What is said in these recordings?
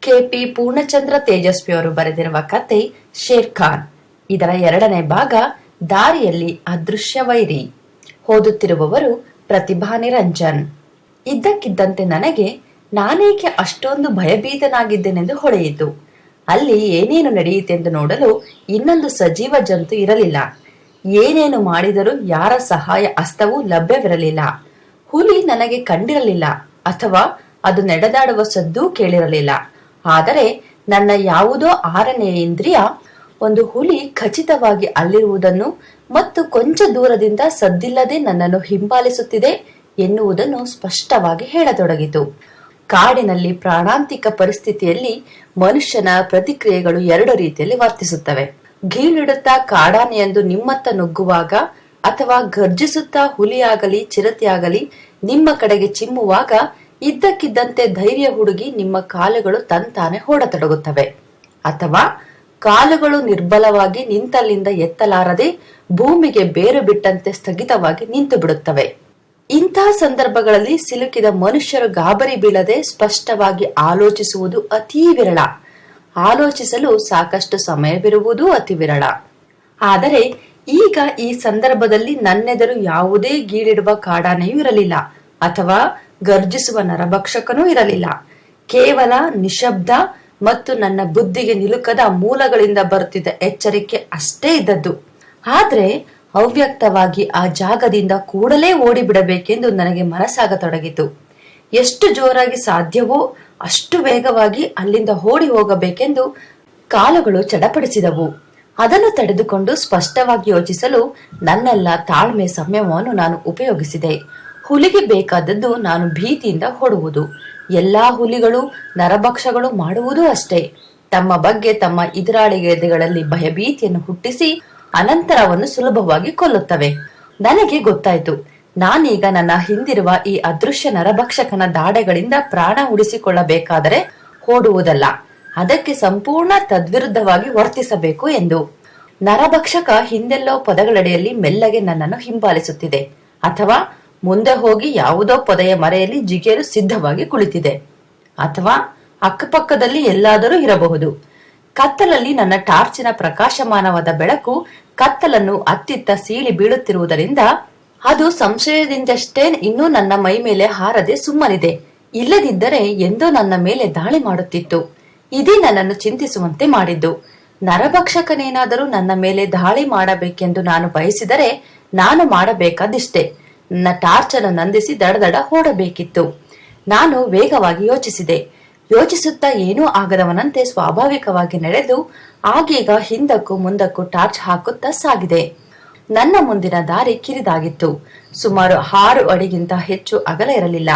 KP Purnachandra Tejasvi ಅವರು ಬರೆದಿರುವ ಕತೆ ಶೇರ್ ಖಾನ್. ಇದರ ಎರಡನೇ ಭಾಗ ದಾರಿಯಲ್ಲಿ ಅದೃಶ್ಯ ವೈರಿ. ಓದುತ್ತಿರುವವರು ಪ್ರತಿಭಾ ನಿರಂಜನ್. ಇದ್ದಕ್ಕಿದ್ದಂತೆ ನನಗೆ ನಾನೇಕೆ ಅಷ್ಟೊಂದು ಭಯಭೀತನಾಗಿದ್ದೇನೆಂದು ಹೊಳೆಯಿತು. ಅಲ್ಲಿ ಏನೇನು ನಡೆಯಿತೆಂದು ನೋಡಲು ಇನ್ನೊಂದು ಸಜೀವ ಜಂತು ಇರಲಿಲ್ಲ. ಏನೇನು ಮಾಡಿದರೂ ಯಾರ ಸಹಾಯ ಅಸ್ತವೂ ಲಭ್ಯವಿರಲಿಲ್ಲ. ಹುಲಿ ನನಗೆ ಕಂಡಿರಲಿಲ್ಲ ಅಥವಾ ಅದು ನಡೆದಾಡುವ ಸದ್ದೂ ಕೇಳಿರಲಿಲ್ಲ. ಆದರೆ ನನ್ನ ಯಾವುದೋ ಆರನೆಯ ಇಂದ್ರಿಯ ಒಂದು ಹುಲಿ ಖಚಿತವಾಗಿ ಅಲ್ಲಿರುವುದನ್ನು ಮತ್ತು ಕೊಂಚ ದೂರದಿಂದ ಸದ್ದಿಲ್ಲದೆ ನನ್ನನ್ನು ಹಿಂಬಾಲಿಸುತ್ತಿದೆ ಎನ್ನುವುದನ್ನು ಸ್ಪಷ್ಟವಾಗಿ ಹೇಳತೊಡಗಿತು. ಕಾಡಿನಲ್ಲಿ ಪ್ರಾಣಾಂತಿಕ ಪರಿಸ್ಥಿತಿಯಲ್ಲಿ ಮನುಷ್ಯನ ಪ್ರತಿಕ್ರಿಯೆಗಳು ಎರಡು ರೀತಿಯಲ್ಲಿ ವರ್ತಿಸುತ್ತವೆ. ಗೀಳಿಡುತ್ತಾ ಕಾಡಾನೆಯೆಂದು ನಿಮ್ಮತ್ತ ನುಗ್ಗುವಾಗ ಅಥವಾ ಗರ್ಜಿಸುತ್ತಾ ಹುಲಿಯಾಗಲಿ ಚಿರತೆಯಾಗಲಿ ನಿಮ್ಮ ಕಡೆಗೆ ಚಿಮ್ಮುವಾಗ ಇದ್ದಕ್ಕಿದ್ದಂತೆ ಧೈರ್ಯ ಹುಡುಗಿ ನಿಮ್ಮ ಕಾಲುಗಳು ತಂತಾನೆ ಓಡತೊಡಗುತ್ತವೆ. ಅಥವಾ ಕಾಲುಗಳು ನಿರ್ಬಲವಾಗಿ ನಿಂತಲ್ಲಿಂದ ಎತ್ತಲಾರದೆ ಭೂಮಿಗೆ ಬೇರು ಬಿಟ್ಟಂತೆ ಸ್ಥಗಿತವಾಗಿ ನಿಂತು ಬಿಡುತ್ತವೆ ಇಂತಹ ಸಂದರ್ಭಗಳಲ್ಲಿ ಸಿಲುಕಿದ ಮನುಷ್ಯರು ಗಾಬರಿ ಬೀಳದೆ ಸ್ಪಷ್ಟವಾಗಿ ಆಲೋಚಿಸುವುದು ಅತೀ ವಿರಳ. ಆಲೋಚಿಸಲು ಸಾಕಷ್ಟು ಸಮಯವಿರುವುದೂ ಅತಿ ವಿರಳ. ಆದರೆ ಈಗ ಈ ಸಂದರ್ಭದಲ್ಲಿ ನನ್ನೆದುರು ಯಾವುದೇ ಗೀಳಿಡುವ ಕಾಡಾನೆಯೂ ಇರಲಿಲ್ಲ. ಅಥವಾ ಗರ್ಜಿಸುವ ನರಭಕ್ಷಕನೂ ಇರಲಿಲ್ಲ. ಕೇವಲ ನಿಶಬ್ದ ಮತ್ತು ನನ್ನ ಬುದ್ಧಿಗೆ ನಿಲುಕದ ಮೂಲಗಳಿಂದ ಬರುತ್ತಿದ್ದ ಎಚ್ಚರಿಕೆ ಅಷ್ಟೇ ಇದ್ದದ್ದು. ಆದ್ರೆ ಅವ್ಯಕ್ತವಾಗಿ ಆ ಜಾಗದಿಂದ ಕೂಡಲೇ ಓಡಿಬಿಡಬೇಕೆಂದು ನನಗೆ ಮನಸ್ಸಾಗತೊಡಗಿತು. ಎಷ್ಟು ಜೋರಾಗಿ ಸಾಧ್ಯವೋ ಅಷ್ಟು ವೇಗವಾಗಿ ಅಲ್ಲಿಂದ ಓಡಿ ಹೋಗಬೇಕೆಂದು ಕಾಲುಗಳು ಚಡಪಡಿಸಿದವು. ಅದನ್ನು ತಡೆದುಕೊಂಡು ಸ್ಪಷ್ಟವಾಗಿ ಯೋಚಿಸಲು ನನ್ನೆಲ್ಲ ತಾಳ್ಮೆ, ಸಂಯಮವನ್ನು ನಾನು ಉಪಯೋಗಿಸಿದೆ. ಹುಲಿಗೆ ಬೇಕಾದದ್ದು ನಾನು ಭೀತಿಯಿಂದ ಹೊಡುವುದು. ಎಲ್ಲಾ ಹುಲಿಗಳು, ನರಭಕ್ಷಗಳು ಮಾಡುವುದೂ ಅಷ್ಟೇ. ತಮ್ಮ ಬಗ್ಗೆ ತಮ್ಮ ಇದರಾಳಿಗೆಗಳಲ್ಲಿ ಭಯಭೀತಿಯನ್ನು ಹುಟ್ಟಿಸಿ ಅನಂತರವನ್ನು ಸುಲಭವಾಗಿ ಕೊಲ್ಲುತ್ತವೆ. ನನಗೆ ಗೊತ್ತಾಯ್ತು. ನಾನೀಗ ನನ್ನ ಹಿಂದಿರುವ ಈ ಅದೃಶ್ಯ ನರಭಕ್ಷಕನ ದಾಡೆಗಳಿಂದ ಪ್ರಾಣ ಉಳಿಸಿಕೊಳ್ಳಬೇಕಾದರೆ ಓಡುವುದಲ್ಲ ಅದಕ್ಕೆ ಸಂಪೂರ್ಣ ತದ್ವಿರುದ್ಧವಾಗಿ ವರ್ತಿಸಬೇಕು ಎಂದು. ನರಭಕ್ಷಕ ಹಿಂದೆಲ್ಲೋ ಪದಗಳಡಿಯಲ್ಲಿ ಮೆಲ್ಲಗೆ ನನ್ನನ್ನು ಹಿಂಬಾಲಿಸುತ್ತಿದೆ. ಅಥವಾ ಮುಂದೆ ಹೋಗಿ ಯಾವುದೋ ಪೊದೆಯ ಮರೆಯಲ್ಲಿ ಜಿಗೇರು ಸಿದ್ಧವಾಗಿ ಕುಳಿತಿದೆ. ಅಥವಾ ಅಕ್ಕಪಕ್ಕದಲ್ಲಿ ಎಲ್ಲಾದರೂ ಇರಬಹುದು. ಕತ್ತಲಲ್ಲಿ ನನ್ನ ಟಾರ್ಚಿನ ಪ್ರಕಾಶಮಾನವಾದ ಬೆಳಕು ಕತ್ತಲನ್ನು ಅತ್ತಿತ್ತ ಸೀಳಿ ಬೀಳುತ್ತಿರುವುದರಿಂದ ಅದು ಸಂಶಯದಿಂದಷ್ಟೇ ಇನ್ನೂ ನನ್ನ ಮೈ ಮೇಲೆ ಹಾರದೆ ಸುಮ್ಮನಿದೆ. ಇಲ್ಲದಿದ್ದರೆ ಎಂದೋ ನನ್ನ ಮೇಲೆ ದಾಳಿ ಮಾಡುತ್ತಿತ್ತು. ಇದೇ ನನ್ನನ್ನು ಚಿಂತಿಸುವಂತೆ ಮಾಡಿದ್ದು. ನರಭಕ್ಷಕನೇನಾದರೂ ನನ್ನ ಮೇಲೆ ದಾಳಿ ಮಾಡಬೇಕೆಂದು ನಾನು ಬಯಸಿದರೆ ನಾನು ಮಾಡಬೇಕಾದಿಷ್ಟೇ. ನನ್ನ ಟಾರ್ಚ್ ಅನ್ನು ನಂದಿಸಿ ದಡದಡ ಓಡಬೇಕಿತ್ತು. ನಾನು ವೇಗವಾಗಿ ಯೋಚಿಸಿದೆ. ಯೋಚಿಸುತ್ತಾ ಏನೂ ಆಗದವನಂತೆ ಸ್ವಾಭಾವಿಕವಾಗಿ ನಡೆದು ಆಗೀಗ ಹಿಂದಕ್ಕೂ ಮುಂದಕ್ಕೂ ಟಾರ್ಚ್ ಹಾಕುತ್ತಾ ಸಾಗಿದೆ. ನನ್ನ ಮುಂದಿನ ದಾರಿ ಕಿರಿದಾಗಿತ್ತು. ಸುಮಾರು ಆರು ಅಡಿಗಿಂತ ಹೆಚ್ಚು ಅಗಲ ಇರಲಿಲ್ಲ.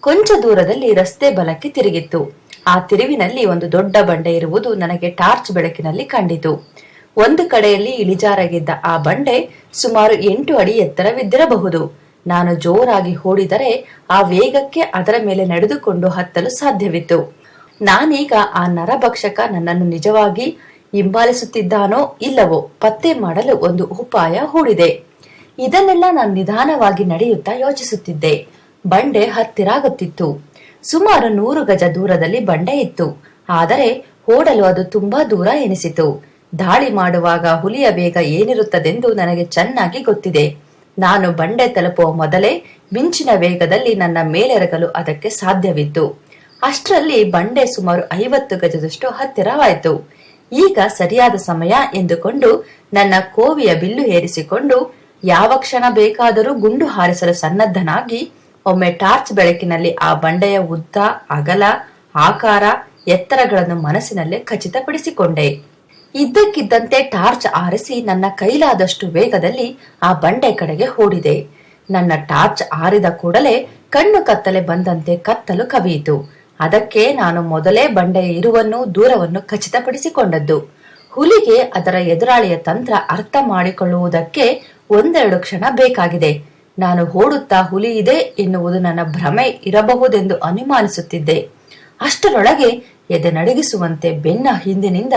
ಕೊಂಚ ದೂರದಲ್ಲಿ ರಸ್ತೆ ಬಲಕ್ಕೆ ತಿರುಗಿತ್ತು. ಆ ತಿರುವಿನಲ್ಲಿ ಒಂದು ದೊಡ್ಡ ಬಂಡೆ ಇರುವುದು ನನಗೆ ಟಾರ್ಚ್ ಬೆಳಕಿನಲ್ಲಿ ಕಂಡಿತು. ಒಂದು ಕಡೆಯಲ್ಲಿ ಇಳಿಜಾರಾಗಿದ್ದ ಆ ಬಂಡೆ ಸುಮಾರು ಎಂಟು ಅಡಿ ಎತ್ತರವಿದ್ದಿರಬಹುದು. ನಾನು ಜೋರಾಗಿ ಓಡಿದರೆ ಆ ವೇಗಕ್ಕೆ ಅದರ ಮೇಲೆ ನಡೆದುಕೊಂಡು ಹತ್ತಲು ಸಾಧ್ಯವಿತ್ತು. ನಾನೀಗ ಆ ನರಭಕ್ಷಕ ನನ್ನನ್ನು ನಿಜವಾಗಿ ಹಿಂಬಾಲಿಸುತ್ತಿದ್ದಾನೋ ಇಲ್ಲವೋ ಪತ್ತೆ ಮಾಡಲು ಒಂದು ಉಪಾಯ ಹೂಡಿದೆ. ಇದನ್ನೆಲ್ಲ ನಾನು ನಿಧಾನವಾಗಿ ನಡೆಯುತ್ತಾ ಯೋಚಿಸುತ್ತಿದ್ದೆ. ಬಂಡೆ ಹತ್ತಿರಾಗುತ್ತಿತ್ತು. ಸುಮಾರು ನೂರು ಗಜ ದೂರದಲ್ಲಿ ಬಂಡೆ ಇತ್ತು. ಆದರೆ ಓಡಲು ಅದು ತುಂಬಾ ದೂರ ಎನಿಸಿತು. ದಾಳಿ ಮಾಡುವಾಗ ಹುಲಿಯ ವೇಗ ಏನಿರುತ್ತದೆಂದು ನನಗೆ ಚೆನ್ನಾಗಿ ಗೊತ್ತಿದೆ. ನಾನು ಬಂಡೆ ತಲುಪುವ ಮೊದಲೇ ಮಿಂಚಿನ ವೇಗದಲ್ಲಿ ನನ್ನ ಮೇಲೆರಗಲು ಅದಕ್ಕೆ ಸಾಧ್ಯವಿತ್ತು. ಅಷ್ಟರಲ್ಲಿ ಬಂಡೆ ಸುಮಾರು ಐವತ್ತು ಗಜದಷ್ಟು ಹತ್ತಿರವಾಯಿತು. ಈಗ ಸರಿಯಾದ ಸಮಯ ಎಂದುಕೊಂಡು ನನ್ನ ಕೋವಿಯ ಬಿಲ್ಲು ಏರಿಸಿಕೊಂಡು ಯಾವ ಕ್ಷಣ ಬೇಕಾದರೂ ಗುಂಡು ಹಾರಿಸಲು ಸನ್ನದ್ಧನಾಗಿ ಒಮ್ಮೆ ಟಾರ್ಚ್ ಬೆಳಕಿನಲ್ಲಿ ಆ ಬಂಡೆಯ ಉದ್ದ, ಅಗಲ, ಆಕಾರ, ಎತ್ತರಗಳನ್ನು ಮನಸ್ಸಿನಲ್ಲೇ ಖಚಿತಪಡಿಸಿಕೊಂಡೆ. ಇದ್ದಕ್ಕಿದ್ದಂತೆ ಟಾರ್ಚ್ ಆರಿಸಿ ನನ್ನ ಕೈಲಾದಷ್ಟು ವೇಗದಲ್ಲಿ ಆ ಬಂಡೆ ಕಡೆಗೆ ಓಡಿದೆ ನನ್ನ ಟಾರ್ಚ್ ಆರಿದ ಕೂಡಲೇ ಕಣ್ಣು ಕತ್ತಲೆ ಬಂದಂತೆ ಕತ್ತಲು ಕವಿಯಿತು. ಅದಕ್ಕೆ ನಾನು ಮೊದಲೇ ಬಂಡೆಯ ಇರುವನ್ನು ದೂರವನ್ನು ಖಚಿತಪಡಿಸಿಕೊಂಡದ್ದು. ಹುಲಿಗೆ ಅದರ ಎದುರಾಳಿಯ ತಂತ್ರ ಅರ್ಥ ಮಾಡಿಕೊಳ್ಳುವುದಕ್ಕೆ ಒಂದೆರಡು ಕ್ಷಣ ಬೇಕಾಗಿದೆ. ನಾನು ಓಡುತ್ತಾ ಹುಲಿ ಇದೆ ಎನ್ನುವುದು ನನ್ನ ಭ್ರಮೆ ಇರಬಹುದೆಂದು ಅನುಮಾನಿಸುತ್ತಿದ್ದೆ. ಅಷ್ಟರೊಳಗೆ ಎದೆ ನಡಗಿಸುವಂತೆ ಬೆನ್ನ ಹಿಂದಿನಿಂದ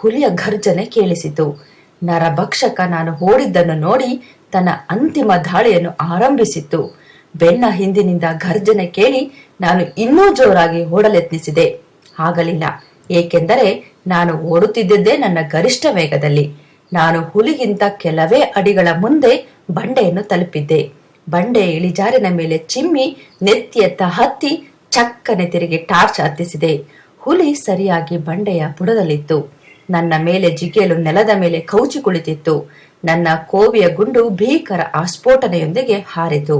ಹುಲಿಯ ಘರ್ಜನೆ ಕೇಳಿಸಿತು. ನರಭಕ್ಷಕ ನಾನು ಓಡಿದ್ದನ್ನು ನೋಡಿ ತನ್ನ ಅಂತಿಮ ದಾಳಿಯನ್ನು ಆರಂಭಿಸಿತ್ತು. ಬೆನ್ನ ಹಿಂದಿನಿಂದ ಘರ್ಜನೆ ಕೇಳಿ ನಾನು ಇನ್ನೂ ಜೋರಾಗಿ ಓಡಲೆತ್ನಿಸಿದೆ. ಆಗಲಿಲ್ಲ ಏಕೆಂದರೆ ನಾನು ಓಡುತ್ತಿದ್ದದ್ದೇ ನನ್ನ ಗರಿಷ್ಠ ವೇಗದಲ್ಲಿ. ನಾನು ಹುಲಿಗಿಂತ ಕೆಲವೇ ಅಡಿಗಳ ಮುಂದೆ ಬಂಡೆಯನ್ನು ತಲುಪಿದ್ದೆ. ಬಂಡೆ ಇಳಿಜಾರಿನ ಮೇಲೆ ಚಿಮ್ಮಿ ನೆತ್ತಿಯತ್ತ ಹತ್ತಿ ಚಕ್ಕನೆ ತಿರುಗಿ ಟಾರ್ಚ್ ಹತ್ತಿಸಿದೆ. ಹುಲಿ ಸರಿಯಾಗಿ ಬಂಡೆಯ ಬುಡದಲ್ಲಿತ್ತು. ನನ್ನ ಮೇಲೆ ಜಿಗಿಯಲು ನೆಲದ ಮೇಲೆ ಕೌಚಿ ಕುಳಿತಿತ್ತು. ನನ್ನ ಕೋವಿಯ ಗುಂಡು ಭೀಕರ ಆಸ್ಫೋಟನೆಯೊಂದಿಗೆ ಹಾರಿತು.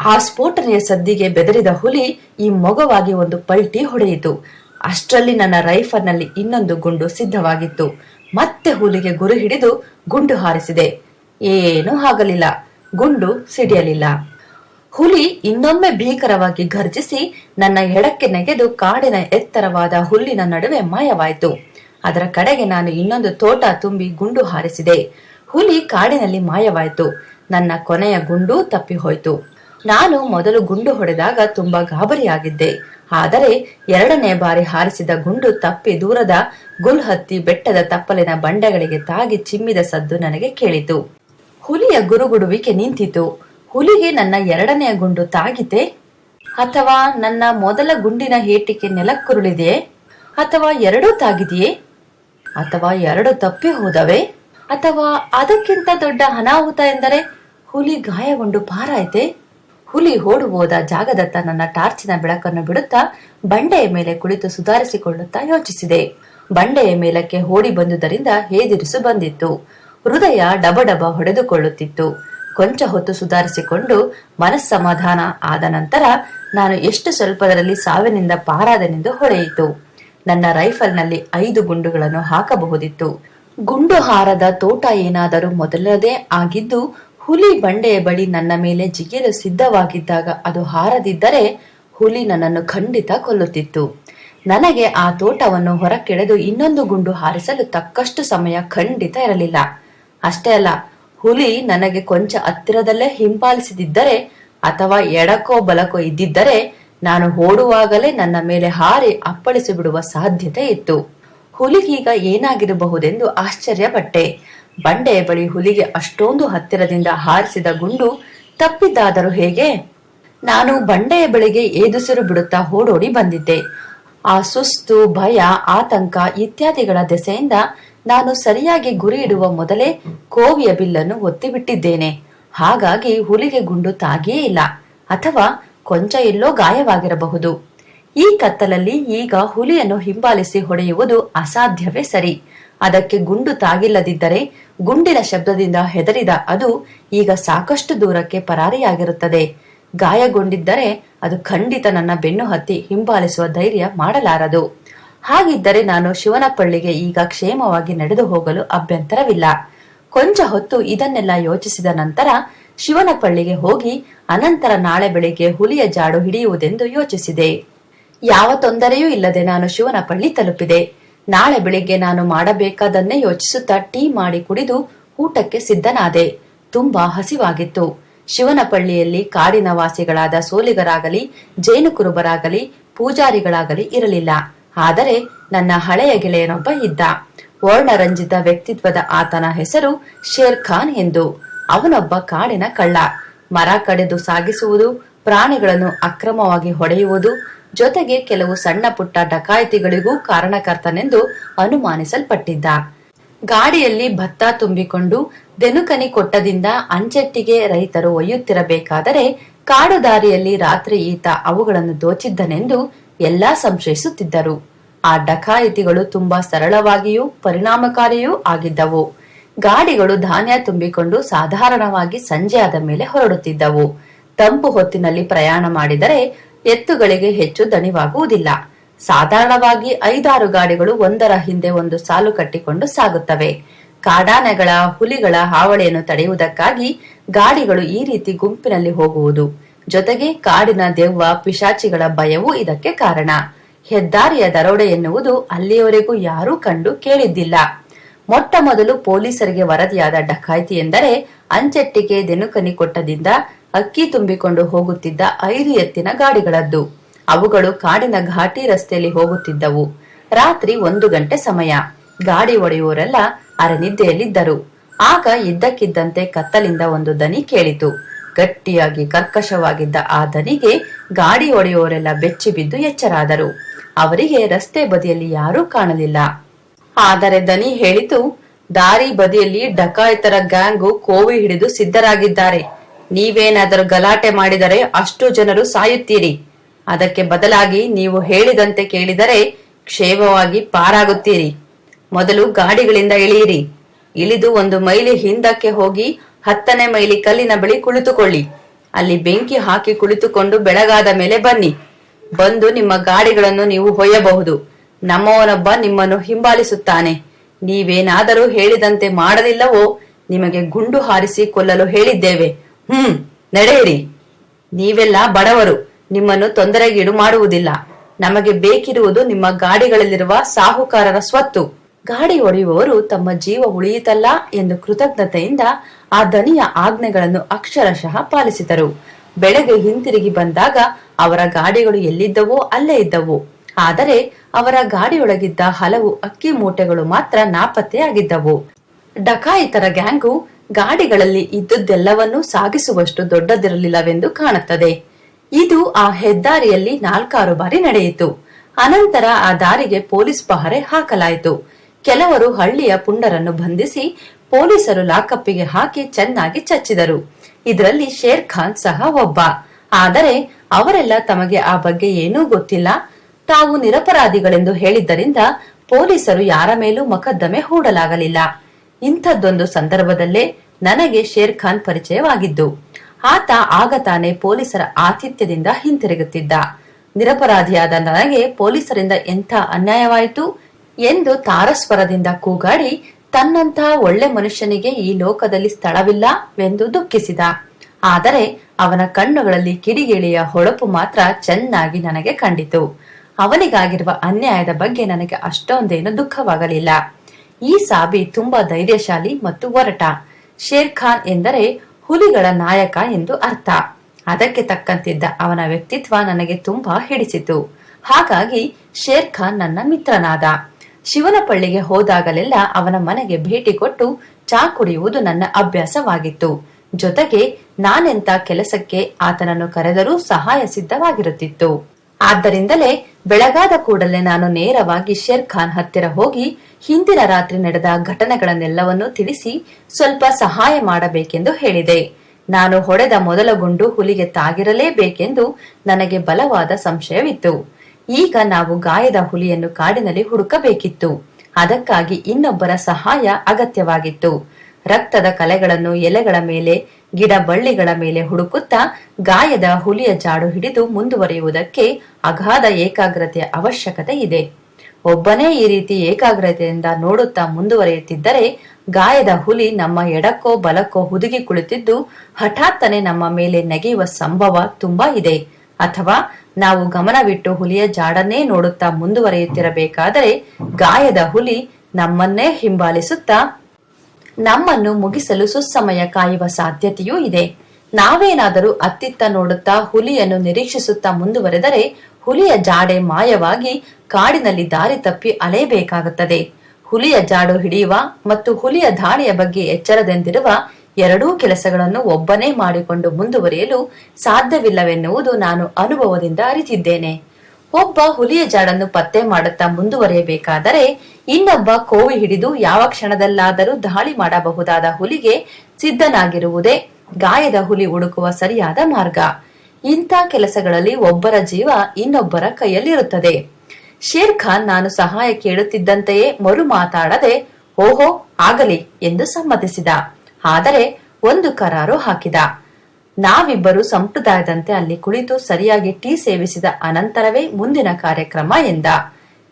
ಆ ಸ್ಫೋಟನೆಯ ಸದ್ದಿಗೆ ಬೆದರಿದ ಹುಲಿ ಈ ಮೊಗವಾಗಿ ಒಂದು ಪಲ್ಟಿ ಹೊಡೆಯಿತು. ಅಷ್ಟರಲ್ಲಿ ನನ್ನ ರೈಫಲ್ನಲ್ಲಿ ಇನ್ನೊಂದು ಗುಂಡು ಸಿದ್ಧವಾಗಿತ್ತು. ಮತ್ತೆ ಹುಲಿಗೆ ಗುರಿ ಹಿಡಿದು ಗುಂಡು ಹಾರಿಸಿದೆ. ಏನೂ ಆಗಲಿಲ್ಲ. ಗುಂಡು ಸಿಡಿಯಲಿಲ್ಲ. ಹುಲಿ ಇನ್ನೊಮ್ಮೆ ಭೀಕರವಾಗಿ ಘರ್ಜಿಸಿ ನನ್ನ ಎಡಕ್ಕೆ ನೆಗೆದು ಕಾಡಿನ ಎತ್ತರವಾದ ಹುಲ್ಲಿನ ನಡುವೆ ಮಾಯವಾಯಿತು. ಅದರ ಕಡೆಗೆ ನಾನು ಇನ್ನೊಂದು ತೋಟ ತುಂಬಿ ಗುಂಡು ಹಾರಿಸಿದೆ. ಹುಲಿ ಕಾಡಿನಲ್ಲಿ ಮಾಯವಾಯಿತು. ನನ್ನ ಕೊನೆಯ ಗುಂಡು ತಪ್ಪಿ ಹೋಯಿತು ನಾನು ಮೊದಲು ಗುಂಡು ಹೊಡೆದಾಗ ತುಂಬಾ ಗಾಬರಿಯಾಗಿದ್ದೆ. ಆದರೆ ಎರಡನೇ ಬಾರಿ ಹಾರಿಸಿದ ಗುಂಡು ತಪ್ಪಿ ದೂರದ ಗುಲ್ಹತ್ತಿ ಬೆಟ್ಟದ ತಪ್ಪಲಿನ ಬಂಡೆಗಳಿಗೆ ತಾಗಿ ಚಿಮ್ಮಿದ ಸದ್ದು ನನಗೆ ಕೇಳಿತು. ಹುಲಿಯ ಗುರುಗುಡುವಿಕೆ ನಿಂತಿತು. ಹುಲಿಗೆ ನನ್ನ ಎರಡನೆಯ ಗುಂಡು ತಾಗಿತೆ? ಅಥವಾ ನನ್ನ ಮೊದಲ ಗುಂಡಿನ ಹೇಟಿಕೆ ನೆಲಕ್ಕುರುಳಿದೆಯೇ? ಅಥವಾ ಎರಡೂ ತಾಗಿದೆಯೇ? ಅಥವಾ ಎರಡು ತಪ್ಪಿ ಹೋದವೆ? ಅಥವಾ ಅದಕ್ಕಿಂತ ದೊಡ್ಡ ಅನಾಹುತ ಎಂದರೆ ಹುಲಿ ಗಾಯಗೊಂಡು ಪಾರಾಯ್ತೆ? ಹುಲಿ ಓಡು ಹೋದ ಜಾಗದತ್ತ ನನ್ನ ಟಾರ್ಚಿನ ಬೆಳಕನ್ನು ಬಿಡುತ್ತಾ ಬಂಡೆಯ ಮೇಲೆ ಕುಳಿತು ಸುಧಾರಿಸಿಕೊಳ್ಳುತ್ತಾ ಯೋಚಿಸಿದೆ. ಬಂಡೆಯ ಮೇಲಕ್ಕೆ ಓಡಿ ಬಂದುದರಿಂದ ಹೇದಿರಿಸು ಬಂದಿತ್ತು. ಹೃದಯ ಡಬಡಬ ಹೊಡೆದುಕೊಳ್ಳುತ್ತಿತ್ತು. ಕೊಂಚ ಹೊತ್ತು ಸುಧಾರಿಸಿಕೊಂಡು ಮನಸ್ಸಮಾಧಾನ ಆದ ನಂತರ ನಾನು ಎಷ್ಟು ಸ್ವಲ್ಪದರಲ್ಲಿ ಸಾವಿನಿಂದ ಪಾರಾದನೆಂದು ಹೊಳೆಯಿತು ನನ್ನ ರೈಫಲ್ನಲ್ಲಿ ಐದು ಗುಂಡುಗಳನ್ನು ಹಾಕಬಹುದಿತ್ತು. ಗುಂಡು ಹಾರದ ತೋಟ ಏನಾದರೂ ಮೊದಲದೇ ಆಗಿದ್ದು, ಹುಲಿ ಬಂಡೆಯ ಬಳಿ ನನ್ನ ಮೇಲೆ ಜಿಗಿಯಲು ಸಿದ್ಧವಾಗಿದ್ದಾಗ ಅದು ಹಾರದಿದ್ದರೆ ಹುಲಿ ನನ್ನನ್ನು ಖಂಡಿತ ಕೊಲ್ಲುತ್ತಿತ್ತು. ನನಗೆ ಆ ತೋಟವನ್ನು ಹೊರಕ್ಕೆಳೆದು ಇನ್ನೊಂದು ಗುಂಡು ಹಾರಿಸಲು ತಕ್ಕಷ್ಟು ಸಮಯ ಖಂಡಿತ ಇರಲಿಲ್ಲ. ಅಷ್ಟೇ ಅಲ್ಲ, ಹುಲಿ ನನಗೆ ಕೊಂಚ ಹತ್ತಿರದಲ್ಲೇ ಹಿಂಪಾಲಿಸಿದಿದ್ದರೆ ಅಥವಾ ಎಡಕೋ ಬಲಕೋ ಇದ್ದಿದ್ದರೆ ನಾನು ಓಡುವಾಗಲೇ ನನ್ನ ಮೇಲೆ ಹಾರಿ ಅಪ್ಪಳಿಸಿ ಬಿಡುವ ಸಾಧ್ಯತೆ ಇತ್ತು. ಹುಲಿಗೀಗ ಏನಾಗಿರಬಹುದೆಂದು ಆಶ್ಚರ್ಯಪಟ್ಟೆ. ಬಂಡೆಯ ಬಳಿ ಹುಲಿಗೆ ಅಷ್ಟೊಂದು ಹತ್ತಿರದಿಂದ ಹಾರಿಸಿದ ಗುಂಡು ತಪ್ಪಿದ್ದಾದರೂ ಹೇಗೆ? ನಾನು ಬಂಡೆಯ ಬಳಿಗೆ ಏದುಸಿರು ಬಿಡುತ್ತಾ ಓಡೋಡಿ ಬಂದಿದ್ದೆ. ಆ ಸುಸ್ತು, ಭಯ, ಆತಂಕ ಇತ್ಯಾದಿಗಳ ದೆಸೆಯಿಂದ ನಾನು ಸರಿಯಾಗಿ ಗುರಿ ಇಡುವ ಮೊದಲೇ ಕೋವಿಯ ಬಿಲ್ಲನ್ನು ಒತ್ತಿಬಿಟ್ಟಿದ್ದೇನೆ. ಹಾಗಾಗಿ ಹುಲಿಗೆ ಗುಂಡು ತಾಗಿಯೇ ಇಲ್ಲ. ಅಥವಾ ಕೊಂಚ ಎಲ್ಲೋ ಗಾಯವಾಗಿರಬಹುದು. ಈ ಕತ್ತಲಲ್ಲಿ ಈಗ ಹುಲಿಯನ್ನು ಹಿಂಬಾಲಿಸಿ ಹೊಡೆಯುವುದು ಅಸಾಧ್ಯವೇ ಸರಿ. ಅದಕ್ಕೆ ಗುಂಡು ತಾಗಿಲ್ಲದಿದ್ದರೆ ಗುಂಡಿನ ಶಬ್ದದಿಂದ ಹೆದರಿದ ಅದು ಈಗ ಸಾಕಷ್ಟು ದೂರಕ್ಕೆ ಪರಾರಿಯಾಗಿರುತ್ತದೆ. ಗಾಯಗೊಂಡಿದ್ದರೆ ಅದು ಖಂಡಿತ ನನ್ನ ಬೆನ್ನು ಹತ್ತಿ ಹಿಂಬಾಲಿಸುವ ಧೈರ್ಯ ಮಾಡಲಾರದು. ಹಾಗಿದ್ದರೆ ನಾನು ಶಿವನಪಳ್ಳಿಗೆ ಈಗ ಕ್ಷೇಮವಾಗಿ ನಡೆದು ಹೋಗಲು ಅಭ್ಯಂತರವಿಲ್ಲ. ಕೊಂಚ ಹೊತ್ತು ಇದನ್ನೆಲ್ಲ ಯೋಚಿಸಿದ ನಂತರ ಶಿವನಪಳ್ಳಿಗೆ ಹೋಗಿ ಅನಂತರ ನಾಳೆ ಬೆಳಿಗ್ಗೆ ಹುಲಿಯ ಜಾಡು ಹಿಡಿಯುವುದೆಂದು ಯೋಚಿಸಿದೆ. ಯಾವ ತೊಂದರೆಯೂ ಇಲ್ಲದೆ ನಾನು ಶಿವನಪಳ್ಳಿ ತಲುಪಿದೆ. ನಾಳೆ ಬೆಳಿಗ್ಗೆ ನಾನು ಮಾಡಬೇಕಾದನ್ನೇ ಯೋಚಿಸುತ್ತಾ ಟೀ ಮಾಡಿ ಕುಡಿದು ಊಟಕ್ಕೆ ಸಿದ್ಧನಾದೆ. ತುಂಬಾ ಹಸಿವಾಗಿತ್ತು. ಶಿವನಪಳ್ಳಿಯಲ್ಲಿ ಕಾಡಿನ ವಾಸಿಗಳಾದ ಸೋಲಿಗರಾಗಲಿ, ಜೇನುಕುರುಬರಾಗಲಿ, ಪೂಜಾರಿಗಳಾಗಲಿ ಇರಲಿಲ್ಲ. ಆದರೆ ನನ್ನ ಹಳೆಯ ಗೆಳೆಯನೊಬ್ಬ ಇದ್ದ. ವರ್ಣರಂಜಿತ ವ್ಯಕ್ತಿತ್ವದ ಆತನ ಹೆಸರು ಶೇರ್ ಖಾನ್ ಎಂದು. ಅವನೊಬ್ಬ ಕಾಡಿನ ಕಳ್ಳ. ಮರ ಕಡೆದು ಸಾಗಿಸುವುದು, ಪ್ರಾಣಿಗಳನ್ನು ಅಕ್ರಮವಾಗಿ ಹೊಡೆಯುವುದು, ಜೊತೆಗೆ ಕೆಲವು ಸಣ್ಣ ಪುಟ್ಟ ಡಕಾಯಿತಿಗಳಿಗೂ ಕಾರಣಕರ್ತನೆಂದು ಅನುಮಾನಿಸಲ್ಪಟ್ಟಿದ್ದ. ಗಾಡಿಯಲ್ಲಿ ಭತ್ತ ತುಂಬಿಕೊಂಡು ದೆನುಕನಿ ಕೊಟ್ಟದಿಂದ ಅಂಚೆಟ್ಟಿಗೆ ರೈತರು ಒಯ್ಯುತ್ತಿರಬೇಕಾದರೆ ಕಾಡು ದಾರಿಯಲ್ಲಿ ರಾತ್ರಿ ಈತ ಅವುಗಳನ್ನು ದೋಚಿದ್ದನೆಂದು ಎಲ್ಲಾ ಸಂಶಯಿಸುತ್ತಿದ್ದರು. ಆ ಡಕಾಯಿತಿಗಳು ತುಂಬಾ ಸರಳವಾಗಿಯೂ ಪರಿಣಾಮಕಾರಿಯೂ ಆಗಿದ್ದವು. ಗಾಡಿಗಳು ಧಾನ್ಯ ತುಂಬಿಕೊಂಡು ಸಾಧಾರಣವಾಗಿ ಸಂಜೆ ಆದ ಮೇಲೆ ಹೊರಡುತ್ತಿದ್ದವು. ತಂಪು ಹೊತ್ತಿನಲ್ಲಿ ಪ್ರಯಾಣ ಮಾಡಿದರೆ ಎತ್ತುಗಳಿಗೆ ಹೆಚ್ಚು ದಣಿವಾಗುವುದಿಲ್ಲ. ಸಾಧಾರಣವಾಗಿ ಐದಾರು ಗಾಡಿಗಳು ಒಂದರ ಹಿಂದೆ ಒಂದು ಸಾಲು ಕಟ್ಟಿಕೊಂಡು ಸಾಗುತ್ತವೆ. ಕಾಡಾನೆಗಳ, ಹುಲಿಗಳ ಹಾವಳಿಯನ್ನು ತಡೆಯುವುದಕ್ಕಾಗಿ ಗಾಡಿಗಳು ಈ ರೀತಿ ಗುಂಪಿನಲ್ಲಿ ಹೋಗುವುದು. ಜೊತೆಗೆ ಕಾಡಿನ ದೆವ್ವ, ಪಿಶಾಚಿಗಳ ಭಯವೂ ಇದಕ್ಕೆ ಕಾರಣ. ಹೆದ್ದಾರಿಯ ದರೋಡೆ ಎನ್ನುವುದು ಅಲ್ಲಿಯವರೆಗೂ ಯಾರೂ ಕಂಡು ಕೇಳಿದ್ದಿಲ್ಲ. ಮೊಟ್ಟ ಮೊದಲು ಪೊಲೀಸರಿಗೆ ವರದಿಯಾದ ಡಕಾಯಿತಿ ಎಂದರೆ ಅಂಚೆಟ್ಟಿಗೆ ದೆನುಕನಿ ಕೊಟ್ಟದಿಂದ ಅಕ್ಕಿ ತುಂಬಿಕೊಂಡು ಹೋಗುತ್ತಿದ್ದ ಐದು ಎತ್ತಿನ ಗಾಡಿಗಳದ್ದು. ಅವುಗಳು ಕಾಡಿನ ಘಾಟಿ ರಸ್ತೆಯಲ್ಲಿ ಹೋಗುತ್ತಿದ್ದವು. ರಾತ್ರಿ ಒಂದು ಗಂಟೆ ಸಮಯ. ಗಾಡಿ ಒಡೆಯುವವರೆಲ್ಲ ಅರನಿದ್ದೆಯಲ್ಲಿದ್ದರು. ಆಗ ಇದ್ದಕ್ಕಿದ್ದಂತೆ ಕತ್ತಲಿಂದ ಒಂದು ದನಿ ಕೇಳಿತು. ಗಟ್ಟಿಯಾಗಿ ಕರ್ಕಶವಾಗಿದ್ದ ಆ ದನಿಗೆ ಗಾಡಿ ಒಡೆಯುವರೆಲ್ಲ ಬೆಚ್ಚಿ ಬಿದ್ದು ಎಚ್ಚರಾದರು. ಅವರಿಗೆ ರಸ್ತೆ ಬದಿಯಲ್ಲಿ ಯಾರೂ ಕಾಣಲಿಲ್ಲ. ಆದರೆ ದನಿ ಹೇಳಿತು, ದಾರಿ ಬದಿಯಲ್ಲಿ ಡಕಾಯಿತರ ಗ್ಯಾಂಗು ಕೋವಿ ಹಿಡಿದು ಸಿದ್ಧರಾಗಿದ್ದಾರೆ. ನೀವೇನಾದರೂ ಗಲಾಟೆ ಮಾಡಿದರೆ ಅಷ್ಟು ಜನರು ಸಾಯುತ್ತೀರಿ. ಅದಕ್ಕೆ ಬದಲಾಗಿ ನೀವು ಹೇಳಿದಂತೆ ಕೇಳಿದರೆ ಕ್ಷೇಮವಾಗಿ ಪಾರಾಗುತ್ತೀರಿ. ಮೊದಲು ಗಾಡಿಗಳಿಂದ ಇಳಿಯಿರಿ. ಇಳಿದು ಒಂದು ಮೈಲಿ ಹಿಂದಕ್ಕೆ ಹೋಗಿ ಹತ್ತನೇ ಮೈಲಿ ಕಲ್ಲಿನ ಬಳಿ ಕುಳಿತುಕೊಳ್ಳಿ. ಅಲ್ಲಿ ಬೆಂಕಿ ಹಾಕಿ ಕುಳಿತುಕೊಂಡು ಬೆಳಗಾದ ಮೇಲೆ ಬನ್ನಿ. ಬಂದು ನಿಮ್ಮ ಗಾಡಿಗಳನ್ನು ನೀವು ಹೊಯ್ಯಬಹುದು. ನಮ್ಮವನೊಬ್ಬ ನಿಮ್ಮನ್ನು ಹಿಂಬಾಲಿಸುತ್ತಾನೆ. ನೀವೇನಾದರೂ ಹೇಳಿದಂತೆ ಮಾಡಲಿಲ್ಲವೋ, ನಿಮಗೆ ಗುಂಡು ಹಾರಿಸಿ ಕೊಲ್ಲಲು ಹೇಳಿದ್ದೇವೆ. ಹ್ಮ್, ನಡೆಯಿರಿ. ನೀವೆಲ್ಲ ಬಡವರು, ನಿಮ್ಮನ್ನು ತೊಂದರೆಗೀಡು ಮಾಡುವುದಿಲ್ಲ ನಮಗೆ ಬೇಕಿರುವುದು ನಿಮ್ಮ ಗಾಡಿಗಳಲ್ಲಿರುವ ಸಾಹುಕಾರರ ಸ್ವತ್ತು. ಗಾಡಿ ಒಡೆಯುವವರು ತಮ್ಮ ಜೀವ ಉಳಿಯಿತಲ್ಲ ಎಂದು ಕೃತಜ್ಞತೆಯಿಂದ ಆ ದನಿಯ ಆಜ್ಞೆಗಳನ್ನು ಅಕ್ಷರಶಃ ಪಾಲಿಸಿದರು. ಬೆಳಗ್ಗೆ ಹಿಂತಿರುಗಿ ಬಂದಾಗ ಅವರ ಗಾಡಿಗಳು ಎಲ್ಲಿದ್ದವೋ ಅಲ್ಲೇ ಇದ್ದವು. ಆದರೆ ಅವರ ಗಾಡಿಯೊಳಗಿದ್ದ ಹಲವು ಅಕ್ಕಿ ಮೂಟೆಗಳು ಮಾತ್ರ ನಾಪತ್ತೆಯಾಗಿದ್ದವು. ಡಕಾಯಿತರ ಗ್ಯಾಂಗು ಗಾಡಿಗಳಲ್ಲಿ ಇದ್ದುದೆಲ್ಲವನ್ನೂ ಸಾಗಿಸುವಷ್ಟು ದೊಡ್ಡದಿರಲಿಲ್ಲವೆಂದು ಕಾಣುತ್ತದೆ. ಇದು ಆ ಹೆದ್ದಾರಿಯಲ್ಲಿ ನಾಲ್ಕಾರು ಬಾರಿ ನಡೆಯಿತು. ಅನಂತರ ಆ ದಾರಿಗೆ ಪೊಲೀಸ್ ಪಹರೆ ಹಾಕಲಾಯಿತು. ಕೆಲವರು ಹಳ್ಳಿಯ ಪುಂಡರನ್ನು ಬಂಧಿಸಿ ಪೊಲೀಸರು ಲಾಕಪ್ಪಿಗೆ ಹಾಕಿ ಚೆನ್ನಾಗಿ ಚಚ್ಚಿದರು. ಇದರಲ್ಲಿ ಶೇರ್ ಖಾನ್ ಸಹ ಒಬ್ಬ. ಆದರೆ ಅವರೆಲ್ಲ ತಮಗೆ ಆ ಬಗ್ಗೆ ಏನೂ ಗೊತ್ತಿಲ್ಲ. ತಾವು ನಿರಪರಾಧಿಗಳೆಂದು ಹೇಳಿದ್ದರಿಂದ ಪೊಲೀಸರು ಯಾರ ಮೇಲೂ ಮೊಕದ್ದಮೆ ಹೂಡಲಾಗಲಿಲ್ಲ. ಇಂಥದ್ದೊಂದು ಸಂದರ್ಭದಲ್ಲೇ ನನಗೆ ಶೇರ್ ಖಾನ್ ಪರಿಚಯವಾಗಿದ್ದು, ಆತ ಆಗ ತಾನೇ ಪೊಲೀಸರ ಆತಿಥ್ಯದಿಂದ ಹಿಂತಿರುಗುತ್ತಿದ್ದ. ನಿರಪರಾಧಿಯಾದ ನನಗೆ ಪೊಲೀಸರಿಂದ ಎಂಥ ಅನ್ಯಾಯವಾಯಿತು ಎಂದು ತಾರಸ್ವರದಿಂದ ಕೂಗಾಡಿ ತನ್ನಂತಹ ಒಳ್ಳೆ ಮನುಷ್ಯನಿಗೆ ಈ ಲೋಕದಲ್ಲಿ ಸ್ಥಳವಿಲ್ಲವೆಂದು ದುಃಖಿಸಿದ. ಆದರೆ ಅವನ ಕಣ್ಣುಗಳಲ್ಲಿ ಕಿಡಿಗಿಳಿಯ ಹೊಳಪು ಮಾತ್ರ ಚೆನ್ನಾಗಿ ನನಗೆ ಕಂಡಿತು. ಅವನಿಗಾಗಿರುವ ಅನ್ಯಾಯದ ಬಗ್ಗೆ ನನಗೆ ಅಷ್ಟೊಂದೇನು ದುಃಖವಾಗಲಿಲ್ಲ. ಈ ಸಾಬಿ ತುಂಬಾ ಧೈರ್ಯಶಾಲಿ ಮತ್ತು ಒರಟ. ಶೇರ್ ಖಾನ್ ಎಂದರೆ ಹುಲಿಗಳ ನಾಯಕ ಎಂದು ಅರ್ಥ. ಅದಕ್ಕೆ ತಕ್ಕಂತಿದ್ದ ಅವನ ವ್ಯಕ್ತಿತ್ವ ನನಗೆ ತುಂಬಾ ಹಿಡಿಸಿತು. ಹಾಗಾಗಿ ಶೇರ್ ಖಾನ್ ನನ್ನ ಮಿತ್ರನಾದ. ಶಿವನಪಳ್ಳಿಗೆ ಹೋದಾಗಲೆಲ್ಲ ಅವನ ಮನೆಗೆ ಭೇಟಿ ಕೊಟ್ಟು ಚಾ ಕುಡಿಯುವುದು ನನ್ನ ಅಭ್ಯಾಸವಾಗಿತ್ತು. ಜೊತೆಗೆ ನಾನೆಂತ ಕೆಲಸಕ್ಕೆ ಆತನನ್ನು ಕರೆದರೂ ಸಹಾಯ ಸಿದ್ಧವಾಗಿರುತ್ತಿತ್ತು. ಆದ್ದರಿಂದಲೇ ಬೆಳಗಾದ ಕೂಡಲೇ ನಾನು ನೇರವಾಗಿ ಶೇರ್ ಖಾನ್ ಹತ್ತಿರ ಹೋಗಿ ಹಿಂದಿನ ರಾತ್ರಿ ನಡೆದ ಘಟನೆಗಳನ್ನೆಲ್ಲವನ್ನೂ ತಿಳಿಸಿ ಸ್ವಲ್ಪ ಸಹಾಯ ಮಾಡಬೇಕೆಂದು ಹೇಳಿದೆ. ನಾನು ಹೊಡೆದ ಮೊದಲ ಗುಂಡು ಹುಲಿಗೆ ತಾಗಿರಲೇಬೇಕೆಂದು ನನಗೆ ಬಲವಾದ ಸಂಶಯವಿತ್ತು. ಈಗ ನಾವು ಗಾಯದ ಹುಲಿಯನ್ನು ಕಾಡಿನಲ್ಲಿ ಹುಡುಕಬೇಕಿತ್ತು. ಅದಕ್ಕಾಗಿ ಇನ್ನೊಬ್ಬರ ಸಹಾಯ ಅಗತ್ಯವಾಗಿತ್ತು. ರಕ್ತದ ಕಲೆಗಳನ್ನು ಎಲೆಗಳ ಮೇಲೆ, ಗಿಡ ಬಳ್ಳಿಗಳ ಮೇಲೆ ಹುಡುಕುತ್ತಾ ಗಾಯದ ಹುಲಿಯ ಜಾಡು ಹಿಡಿದು ಮುಂದುವರಿಯುವುದಕ್ಕೆ ಅಗಾಧ ಏಕಾಗ್ರತೆಯ ಅವಶ್ಯಕತೆ ಇದೆ. ಒಬ್ಬನೇ ಈ ರೀತಿ ಏಕಾಗ್ರತೆಯಿಂದ ನೋಡುತ್ತಾ ಮುಂದುವರಿಯುತ್ತಿದ್ದರೆ ಗಾಯದ ಹುಲಿ ನಮ್ಮ ಎಡಕ್ಕೋ ಬಲಕ್ಕೋ ಹುದುಗಿ ಕುಳಿತಿದ್ದು ಹಠಾತ್ತನೆ ನಮ್ಮ ಮೇಲೆ ನೆಗೆಯುವ ಸಂಭವ ತುಂಬಾ ಇದೆ. ಅಥವಾ ನಾವು ಗಮನವಿಟ್ಟು ಹುಲಿಯ ಜಾಡನ್ನೇ ನೋಡುತ್ತಾ ಮುಂದುವರಿಯುತ್ತಿರಬೇಕಾದರೆ ಗಾಯದ ಹುಲಿ ನಮ್ಮನ್ನೇ ಹಿಂಬಾಲಿಸುತ್ತಾ ನಮ್ಮನ್ನು ಮುಗಿಸಲು ಸುಸಮಯ ಕಾಯುವ ಸಾಧ್ಯತೆಯೂ ಇದೆ. ನಾವೇನಾದರೂ ಅತ್ತಿತ್ತ ನೋಡುತ್ತಾ ಹುಲಿಯನ್ನು ನಿರೀಕ್ಷಿಸುತ್ತಾ ಮುಂದುವರೆದರೆ ಹುಲಿಯ ಜಾಡೆ ಮಾಯವಾಗಿ ಕಾಡಿನಲ್ಲಿ ದಾರಿ ತಪ್ಪಿ ಅಲೆಯಬೇಕಾಗುತ್ತದೆ. ಹುಲಿಯ ಜಾಡು ಹಿಡಿಯುವ ಮತ್ತು ಹುಲಿಯ ದಾಳಿಯ ಬಗ್ಗೆ ಎಚ್ಚರದೆಂದಿರುವ ಎರಡೂ ಕೆಲಸಗಳನ್ನು ಒಬ್ಬನೇ ಮಾಡಿಕೊಂಡು ಮುಂದುವರಿಯಲು ಸಾಧ್ಯವಿಲ್ಲವೆನ್ನುವುದು ನಾನು ಅನುಭವದಿಂದ ಅರಿತಿದ್ದೇನೆ. ಒಬ್ಬ ಹುಲಿಯ ಜಾಡನ್ನು ಪತ್ತೆ ಮಾಡುತ್ತಾ ಮುಂದುವರಿಯಬೇಕಾದರೆ ಇನ್ನೊಬ್ಬ ಕೋವಿ ಹಿಡಿದು ಯಾವ ಕ್ಷಣದಲ್ಲಾದರೂ ದಾಳಿ ಮಾಡಬಹುದಾದ ಹುಲಿಗೆ ಸಿದ್ಧನಾಗಿರುವುದೇ ಗಾಯದ ಹುಲಿ ಹುಡುಕುವ ಸರಿಯಾದ ಮಾರ್ಗ. ಇಂಥ ಕೆಲಸಗಳಲ್ಲಿ ಒಬ್ಬರ ಜೀವ ಇನ್ನೊಬ್ಬರ ಕೈಯಲ್ಲಿರುತ್ತದೆ. ಶೇರ್ ಖಾನ್ ನಾನು ಸಹಾಯ ಕೇಳುತ್ತಿದ್ದಂತೆಯೇ ಮರು ಮಾತಾಡದೆ, ಓಹೋ, ಆಗಲಿ ಎಂದು ಸಮ್ಮತಿಸಿದ. ಆದರೆ ಒಂದು ಕರಾರು ಹಾಕಿದ. ನಾವಿಬ್ಬರು ಸಂಪ್ರದಾಯದಂತೆ ಅಲ್ಲಿ ಕುಳಿತು ಸರಿಯಾಗಿ ಟೀ ಸೇವಿಸಿದ ಅನಂತರವೇ ಮುಂದಿನ ಕಾರ್ಯಕ್ರಮ ಎಂದ.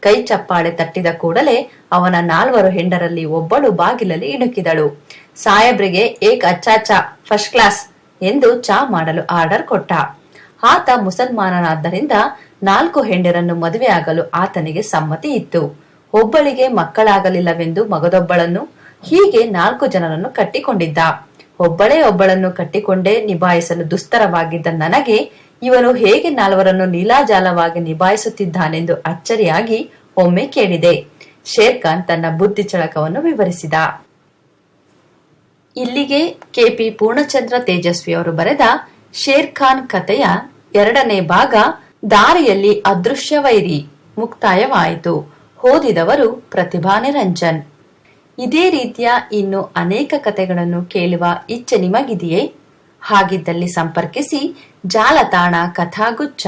ಕೈ ಚಪ್ಪಾಳೆ ತಟ್ಟಿದ ಕೂಡಲೇ ಅವನ ನಾಲ್ವರು ಹೆಂಡರಲ್ಲಿ ಒಬ್ಬಳು ಬಾಗಿಲಲ್ಲಿ ಇಣುಕಿದಳು. ಸಾಹೇಬ್ರಿಗೆ, ಏಕ್ ಅಚ್ಚಾ ಚಾ ಫಸ್ಟ್ ಕ್ಲಾಸ್ ಎಂದು ಚಾ ಮಾಡಲು ಆರ್ಡರ್ ಕೊಟ್ಟ. ಆತ ಮುಸಲ್ಮಾನನಾದ್ದರಿಂದ ನಾಲ್ಕು ಹೆಂಡರನ್ನು ಮದುವೆಯಾಗಲು ಆತನಿಗೆ ಸಮ್ಮತಿ ಇತ್ತು. ಒಬ್ಬಳಿಗೆ ಮಕ್ಕಳಾಗಲಿಲ್ಲವೆಂದು ಮಗದೊಬ್ಬಳನ್ನು ಹೀಗೆ ನಾಲ್ಕು ಜನರನ್ನು ಕಟ್ಟಿಕೊಂಡಿದ್ದ. ಒಬ್ಬಳೇ ಒಬ್ಬಳನ್ನು ಕಟ್ಟಿಕೊಂಡೇ ನಿಭಾಯಿಸಲು ದುಸ್ತರವಾಗಿದ್ದ ನನಗೆ ಇವನು ಹೇಗೆ ನಾಲ್ವರನ್ನು ನೀಲಾಜಾಲವಾಗಿ ನಿಭಾಯಿಸುತ್ತಿದ್ದಾನೆಂದು ಅಚ್ಚರಿಯಾಗಿ ಒಮ್ಮೆ ಕೇಳಿದೆ. ಶೇರ್ ಖಾನ್ ತನ್ನ ಬುದ್ಧಿ ಚಳಕವನ್ನು ವಿವರಿಸಿದ. ಇಲ್ಲಿಗೆ ಕೆಪಿ ಪೂರ್ಣಚಂದ್ರ ತೇಜಸ್ವಿ ಅವರು ಬರೆದ ಶೇರ್ ಖಾನ್ ಕಥೆಯ ಎರಡನೇ ಭಾಗ, ದಾರಿಯಲ್ಲಿ ಅದೃಶ್ಯ ವೈರಿ ಮುಕ್ತಾಯವಾಯಿತು. ಓದಿದವರು ಪ್ರತಿಭಾ ನಿರಂಜನ್ ಇದೇ ರೀತಿಯ ಇನ್ನು ಅನೇಕ ಕಥೆಗಳನ್ನು ಕೇಳುವ ಇಚ್ಛೆ ನಿಮಗಿದೆಯೇ? ಹಾಗಿದ್ದಲ್ಲಿ ಸಂಪರ್ಕಿಸಿ ಜಾಲತಾಣ ಕಥಾಗುಚ್ಛ.